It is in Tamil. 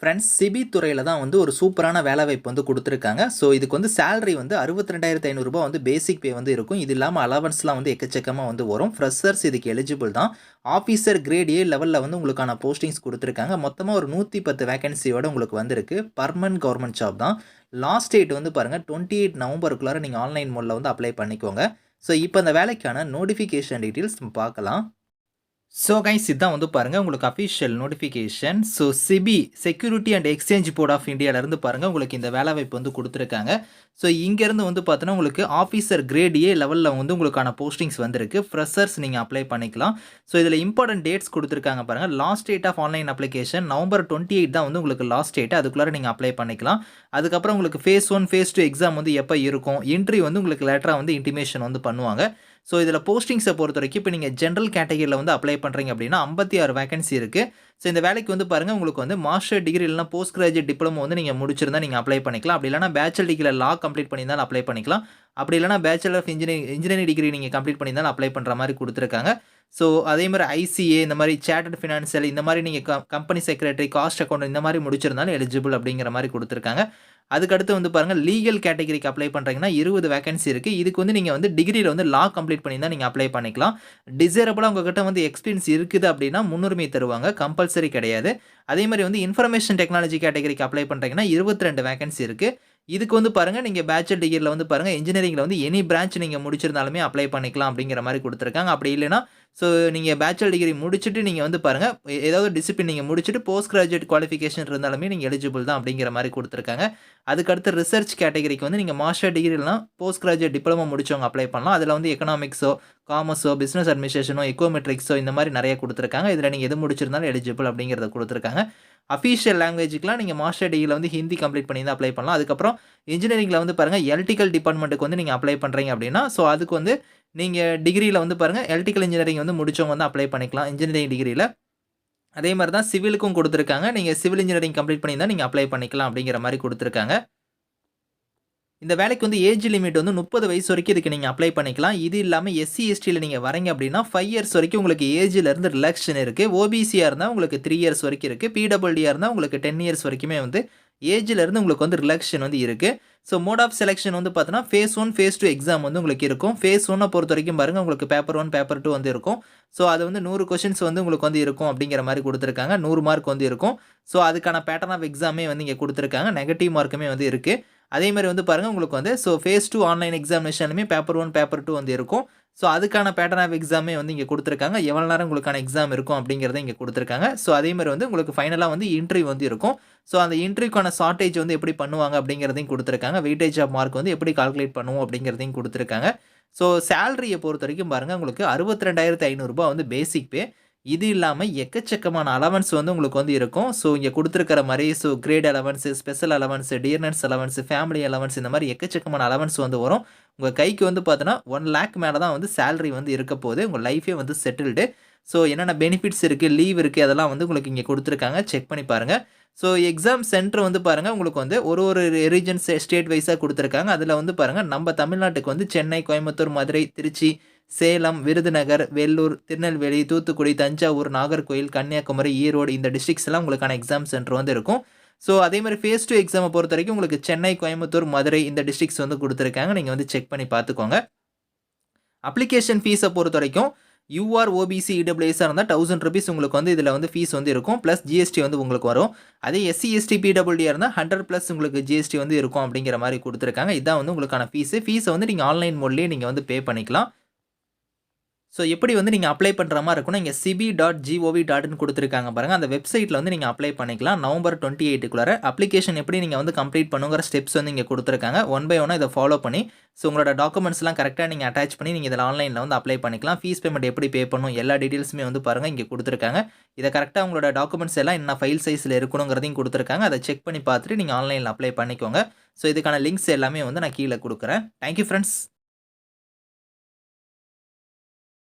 ஃப்ரெண்ட்ஸ் சிபி துறையில் தான் வந்து ஒரு சூப்பரான வேலைவாய்ப்பு வந்து கொடுத்துருக்காங்க. ஸோ இதுக்கு வந்து சேலரி வந்து அறுபத்தி ரெண்டாயிரத்து ஐநூறுரூபா வந்து பேசிக் பே வந்து இருக்கும். இது இல்லாமல் அலவன்ஸ்லாம் வந்து எக்கச்சக்கமாக வந்து வரும். ஃப்ரெஷர்ஸ் இதுக்கு எலிஜிபிள் தான். ஆஃபீஸர் கிரேட் ஏ லெவலில் வந்து உங்களுக்கான போஸ்டிங்ஸ் கொடுத்துருக்காங்க. மொத்தமாக ஒரு நூற்றி பத்து வேகன்சியோட உங்களுக்கு வந்திருக்கு. பர்மனன்ட் கவர்மெண்ட் ஜாப் தான். லாஸ்ட் டேட் வந்து பாருங்கள் டுவெண்ட்டி எயிட் நவம்பருக்குள்ளார நீங்கள் ஆன்லைன் மோடில் வந்து அப்ளை பண்ணிக்கோங்க. ஸோ இப்போ அந்த வேலைக்கான நோட்டிஃபிகேஷன் டீட்டெயில்ஸ் பார்க்கலாம். ஸோ கைஸ் இதான் வந்து பாருங்கள் உங்களுக்கு official notification so SEBI security and exchange board of இந்தியாவிலேருந்து பாருங்கள் உங்களுக்கு இந்த வேலைவாய்ப்பு வந்து கொடுத்துருக்காங்க. ஸோ இங்கேருந்து வந்து பார்த்தோன்னா உங்களுக்கு ஆஃபீஸர் கிரேட் ஏ லெவலில் வந்து உங்களுக்கான போஸ்டிங்ஸ் வந்திருக்கு. ஃப்ரெஷர்ஸ் நீங்கள் அப்ளை பண்ணிக்கலாம். ஸோ இதில் இம்பார்ட்டன்ட் டேட்ஸ் கொடுத்துருக்காங்க பாருங்கள் last date of online application November twenty eight தான் வந்து உங்களுக்கு லாஸ்ட் டேட் அதுக்குள்ளார நீங்கள் அப்ளை பண்ணிக்கலாம். அதுக்கப்புறம் உங்களுக்கு phase one phase two exam வந்து எப்போ இருக்கும்? இன்ட்ரி வந்து உங்களுக்கு லேட்டராக வந்து இன்டிமேஷன் வந்து பண்ணுவாங்க. ஸோ இதில் போஸ்டிங்ஸை பொறுத்த வரைக்கும் இப்போ நீங்கள் ஜென்ரல் கேட்டகரியில் வந்து அப்ளை பண்ணுறீங்க அப்படின்னா ஐம்பத்தி ஆறு வேகன்சி இருக்குது ஸோ இந்த வேலைக்கு வந்து பாருங்கள் உங்களுக்கு வந்து மாஸ்டர் டிகிரி இல்லைனா போஸ்ட் கிராஜுவேட் டிப்ளமோ வந்து நீங்கள் முடிச்சிருந்தா நீங்கள் அப்ளை பண்ணிக்கலாம். அப்படி இல்லைனா பேச்சுலர் டிகிரியில் லா கம்ப்ளீட் பண்ணியிருந்தாலும் அப்ளை பண்ணிக்கலாம். அப்படி இல்லைனா bachelor of engineering engineering degree நீங்கள் கம்ப்ளீட் பண்ணியிருந்தாலும் அப்ளை பண்ணுற மாதிரி கொடுத்துருக்காங்க. ஸோ அதே மாதிரி ஐசிஏ இந்த மாதிரி சேட்டர்ட் ஃபினான்சியல் இந்த மாதிரி நீங்கள் கம்பெனி செக்ரட்டரி காஸ்ட் அக்கௌண்ட் இந்த மாதிரி முடிச்சிருந்தாலும் எலிஜிபிள் அப்படிங்கிற மாதிரி கொடுத்துருக்காங்க. அதுக்கடுத்து வந்து பாருங்கள் லீகல் கேட்டகரிக்கு அப்ளை பண்ணுறீங்கன்னா இருபது வேகன்சி இருக்குது இதுக்கு வந்து நீங்கள் வந்து டிகிரியில் வந்து லா கம்ப்ளீட் பண்ணி தான் நீங்கள் அப்ளை பண்ணிக்கலாம் டிசைரபிளாக உங்ககிட்ட வந்து எக்ஸ்பீரியன்ஸ் இருக்குது அப்படின்னா முன்னுரிமை தருவாங்க. கம்பல்சரி கிடையாது. அதே மாதிரி வந்து இன்ஃபர்மேஷன் டெக்னாலஜி கேட்டகரிக்கு அப்ளை பண்ணுறீங்கன்னா இருபத்தி ரெண்டு வேகன்சி இருக்குது இதுக்கு வந்து பாருங்கள் நீங்கள் பேச்சுலர் டிகிரியில் வந்து பாருங்கள் இன்ஜினியரிங்கில் வந்து எனி பிரான்ச் நீங்கள் முடிச்சிருந்தாலுமே அப்ளை பண்ணிக்கலாம் அப்படிங்கிற மாதிரி கொடுத்துருக்காங்க. அப்படி இல்லைனா ஸோ நீங்கள் பேச்சுலர் டிகிரி முடிச்சுட்டு நீங்கள் வந்து பாருங்கள் ஏதாவது டிசிப்ளின் நீங்கள் முடிச்சுட்டு போஸ்ட் கிராஜுவேட் குவாலிஃபிகேஷன் இருந்தாலுமே நீங்கள் எலிஜிபிள் தான் அப்படிங்கிற மாதிரி கொடுத்துருக்காங்க. அதுக்கடுத்து ரிசர்ச் கேட்டகரிக்கு வந்து நீங்கள் மாஸ்டர் டிகிரிலாம் போஸ்ட் கிராஜுவேட் டிப்ளமோ முடிச்சவங்க அப்ளை பண்ணலாம். அதில் வந்து எக்கனாமிக்ஸோ காமர்ஸோ பிஸ்னஸ் அட்மினிஸ்ட்ரேஷனோ எக்கோமெட்ரிக்ஸோ இந்த மாதிரி நிறைய கொடுத்துருக்காங்க. இதில் நீங்கள் எது முடிச்சிருந்தாலும் எலிஜிபிள் அப்படிங்கிறத கொடுத்துருக்காங்க. அஃபீஷியல் லாங்குவேஜுக்குலாம் நீங்கள் மாஸ்டர் டிகிரியில் வந்து ஹிந்தி கம்ப்ளீட் பண்ணி தான் அப்ளை பண்ணலாம். அதுக்கப்புறம் இன்ஜினியரிங்கில் வந்து பாருங்கள் எலக்ட்ரிக்கல் டிபார்ட்மெண்ட்டுக்கு வந்து நீங்கள் அப்ளை பண்ணுறீங்க அப்படின்னா ஸோ அதுக்கு வந்து நீங்கள் டிகிரியில் வந்து பாருங்கள் எலக்ட்ரிக்கல் இன்ஜினியரிங் வந்து முடித்தவங்க வந்து அப்ளை பண்ணிக்கலாம் இன்ஜினியரிங் டிகிரியில் அதே மாதிரி தான் சிவிலுக்கும் கொடுத்துருக்காங்க. நீங்கள் சிவில் இன்ஜினியரிங் கம்ப்ளீட் பண்ணியிருந்தால் நீங்கள் அப்ளை பண்ணிக்கலாம் அப்படிங்கிற மாதிரி கொடுத்துருக்காங்க. இந்த வேலைக்கு வந்து ஏஜ் லிமிட் வந்து முப்பது வயசு வரைக்கும் இதுக்கு நீங்கள் அப்ளை பண்ணிக்கலாம். இது இல்லாமல் எஸ்சி எஸ்டியில் நீங்கள் வரீங்க அப்படின்னா ஃபைவ் இயர்ஸ் வரைக்கும் உங்களுக்கு ஏஜிலேருந்து ரிலாக்ஷன் இருக்குது ஓபிசியாக இருந்தால் உங்களுக்கு த்ரீ இயர்ஸ் வரைக்கும் இருக்குது பிடபிள்டியாக இருந்தால் உங்களுக்கு டென் இயர்ஸ் வரைக்குமே வந்து ஏஜ்லேருந்து உங்களுக்கு வந்து ரிலாக்ஷன் வந்து இருக்குது ஸோ மோட் ஆஃப் செலெக்ஷன் வந்து பார்த்தீங்கன்னா phase one phase two exam வந்து உங்களுக்கு இருக்கும். ஃபேஸ் ஒன்னை பொறுத்த வரைக்கும் பாருங்கள் உங்களுக்கு பேப்பர் ஒன் பேப்பர் டூ வந்து இருக்கும். ஸோ அது வந்து நூறு கொஷின்ஸ் வந்து உங்களுக்கு வந்து இருக்கும் அப்படிங்கிற மாதிரி கொடுத்துருக்காங்க. நூறு மார்க் வந்து இருக்கும். ஸோ அதுக்கான பேட்டர்ன் ஆஃப் எக்ஸாமே வந்து இங்கே கொடுத்துருக்காங்க. நெகட்டிவ் மார்க்குமே வந்து இருக்குது அதே மாதிரி வந்து பாருங்கள் உங்களுக்கு வந்து ஸோ ஃபேஸ் டூ ஆன்லைன் எக்ஸாமினேஷனுமே பேப்பர் ஒன் பேப்பர் டூ வந்து இருக்கும். ஸோ அதுக்கான பேட்டர்ன் ஆஃப் எக்ஸாமே வந்து இங்கே கொடுத்துருக்காங்க. எவ்வளோ நேரம் உங்களுக்கான எக்ஸாம் இருக்கும் அப்படிங்கிறத இங்கே கொடுத்துருக்காங்க. ஸோ அதே மாதிரி வந்து உங்களுக்கு ஃபைனலாக வந்து இன்டர்வியூ வந்து இருக்கும். ஸோ அந்த இன்டர்வியூக்கான ஷார்ட்டேஜ் வந்து எப்படி பண்ணுவாங்க அப்படிங்கிறதையும் கொடுத்துருக்காங்க. வெயிட்டேஜ் ஆஃப் மார்க் வந்து எப்படி கால்குலேட் பண்ணுவோம் அப்படிங்கிறதையும் கொடுத்துருக்காங்க. ஸோ சேலரியை பொறுத்த வரைக்கும் பாருங்கள் உங்களுக்கு அறுபத்தி ரெண்டாயிரத்து ஐநூறுரூபா வந்து பேசிக் பே இது இல்லாமல் எக்கச்சக்கமான அலவன்ஸ் வந்து உங்களுக்கு வந்து இருக்கும். ஸோ இங்கே கொடுத்துருக்கிற மாதிரி so grade allowance special allowance dearness allowance family allowance இந்த மாதிரி எக்கச்சக்கமான அலவன்ஸ் வந்து வரும். உங்கள் கைக்கு வந்து பார்த்தோன்னா ஒன் லேக் மேலே தான் வந்து சேலரி வந்து இருக்க போகுது. உங்கள் லைஃபே வந்து செட்டில்டு ஸோ என்னென்ன பெனிஃபிட்ஸ் இருக்குது லீவ் இருக்குது அதெல்லாம் வந்து உங்களுக்கு இங்கே கொடுத்துருக்காங்க. செக் பண்ணி பாருங்கள் ஸோ எக்ஸாம் சென்டர் வந்து பாருங்கள் உங்களுக்கு வந்து ஒரு ஒரு ரீஜன்ஸ் ஸ்டேட் வைஸாக கொடுத்துருக்காங்க. அதில் வந்து பாருங்கள் நம்ம தமிழ்நாட்டுக்கு வந்து சென்னை கோயம்புத்தூர் மதுரை திருச்சி சேலம் விருதுநகர் வெள்ளூர் திருநெல்வேலி தூத்துக்குடி தஞ்சாவூர் நாகர்கோயில் கன்னியாகுமரி ஈரோடு இந்த டிஸ்ட்ரிக்ஸ் எல்லாம் உங்களுக்கான எக்ஸாம் சென்டர் வந்து இருக்கும். ஸோ அதே மாதிரி ஃபேஸ் டூ எக்ஸாமை பொறுத்த வரைக்கும் உங்களுக்கு சென்னை கோயம்புத்தூர் மதுரை இந்த டிஸ்ட்ரிக்ஸ் வந்து கொடுத்துருக்காங்க. நீங்கள் வந்து செக் பண்ணி பார்த்துக்கோங்க. அப்ளிகேஷன் ஃபீஸை பொறுத்த வரைக்கும் யூஆர் ஓபிசி இடபிள்யூஎஸாக இருந்தால் தௌசண்ட் ருபீஸ் உங்களுக்கு வந்து இதில் வந்து ஃபீஸ் வந்து இருக்கும். ப்ளஸ் ஜிஎஸ்டி வந்து உங்களுக்கு வரும். அதே எஸ்சி எஸ்டி பிடபிள்யூடியாக இருந்தால் ஹண்ட்ரட் ப்ளஸ் உங்களுக்கு ஜிஎஸ்டி வந்து இருக்கும் அப்படிங்கிற மாதிரி கொடுத்துருக்காங்க. இதான் வந்து உங்களுக்கான ஃபீஸு ஃபீஸை வந்து நீங்கள் ஆன்லைன் மோட்லேயே நீங்கள் வந்து பே பண்ணிக்கலாம். ஸோ எப்படி வந்து நீங்கள் அப்ளை பண்ணுற மாதிரி இருக்குன்னா இங்கே சிபி டாட் ஜிஓவி டாட்னு கொடுத்துருக்காங்க பாருங்கள் அந்த வெப்சைட்டில் வந்து நீங்கள் அப்ளை பண்ணிக்கலாம். நவம்பர் டுவெண்ட்டி எயிட்டுக்குள்ளார அப்ளிகேஷன் எப்படி நீங்கள் வந்து கம்ப்ளீட் பண்ணுங்கிற ஸ்டெப்ஸ் வந்து இங்கே கொடுத்துருக்காங்க. ஒன் பை ஒன்னாக இதை ஃபாலோ பண்ணி ஸோ உங்களோட டாக்குமெண்ட்ஸ்லாம் கரெக்டாக நீங்கள் அட்டாச் பண்ணி நீங்கள் இதில் ஆன்லைனில் வந்து அப்ளை பண்ணிக்கலாம். ஃபீஸ் பேமெண்ட் எப்படி பே பண்ணணும் எல்லா டீட்டெயில்ஸுமே வந்து பாருங்கள் இங்கே கொடுத்துருக்காங்க. இதை கரெக்டாக உங்களோட டாக்குமெண்ட்ஸ் எல்லாம் என்ன ஃபைல் சைஸில் இருக்கணுங்கிறதையும் கொடுத்துருக்காங்க. அதை செக் பண்ணி பார்த்துட்டு நீங்கள் ஆன்லைனில் அப்ளை பண்ணிக்கோங்க. ஸோ இதுக்கான லிங்க்ஸ் எல்லாமே வந்து நான் கீழே கொடுக்குறேன். Thank you friends